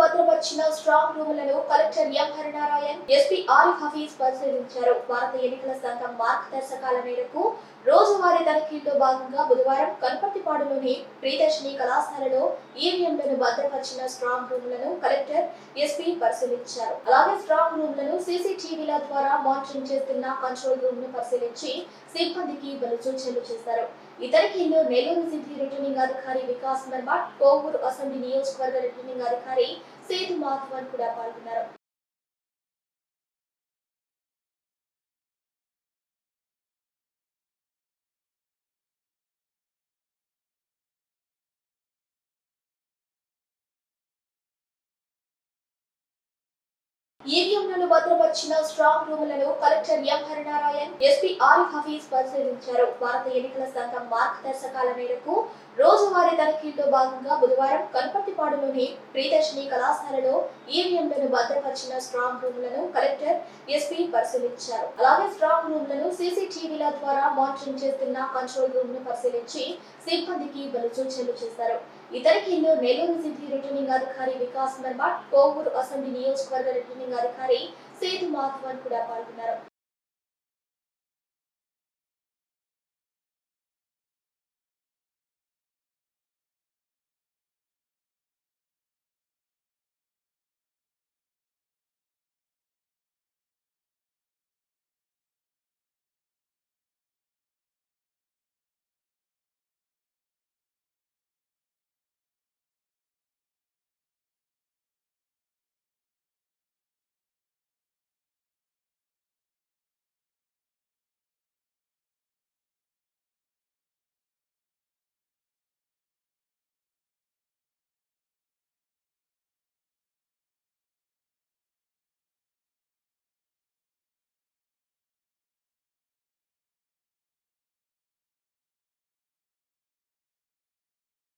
ఈవీఎంలను వచ్చిన strong రూములను collector M Harinarayan SP Arif Hafeez పరిశీలించారు. భారత ఎన్నికల సంఘం మార్గదర్శకాల మేరకు రోజువారీ తనిఖీల్లో భాగంగా బుధవారం కనపర్తిపాడులోని ప్రియదర్శిని కళాశాలలో ఈవీఎంలను భద్రపరిచిన స్ట్రాంగ్ రూములను కలెక్టర్ ఎస్పీ పరిశీలించారు. అలాగే స్ట్రాంగ్ రూములను సీసీటీవీల ద్వారా మానిటరింగ్ చేస్తున్న కంట్రోల్ రూమ్ను పరిశీలించి సిబ్బందికి పలు సూచనలు చేశారు. ఈ తనిఖీల్లో నెల్లూరు సిటీ రిటర్నింగ్ అధికారి వికాస్ మర్మాట్ కోవూరు అసెంబ్లీ నియోజకవర్గ రిటర్నింగ్ అధికారి సేతు మాధవన్ కూడా పాల్గొన్నారు. ఈవీఎంలను భద్రపరిచిన strong రూములను collector M Harinarayan SP Arif Hafeez పరిశీలించారు. భారత ఎన్నికల సంఘం మార్గదర్శకాల మేరకు రోజువారీ తనిఖీల్లో భాగంగా బుధవారం కనపర్తిపాడులోని ప్రియదర్శిని కళాశాలలో ఈవీఎంలను భద్రపరిచిన స్ట్రాంగ్ రూములను కలెక్టర్ ఎస్పీ పరిశీలించారు. అలాగే స్ట్రాంగ్ రూములను సీసీటీవీల ద్వారా మానిటరింగ్ చేస్తున్న కంట్రోల్ రూమ్ను పరిశీలించి సిబ్బందికి పలు సూచనలు చేశారు. ఈ తనిఖీల్లో నెల్లూరు సిటీ రిటర్నింగ్ అధికారి వికాస్ మర్మాట్ కోవూరు అసెంబ్లీ నియోజకవర్గ రిటర్నింగ్ అధికారి సేతు మాధవన్ కూడా పాల్గొన్నారు.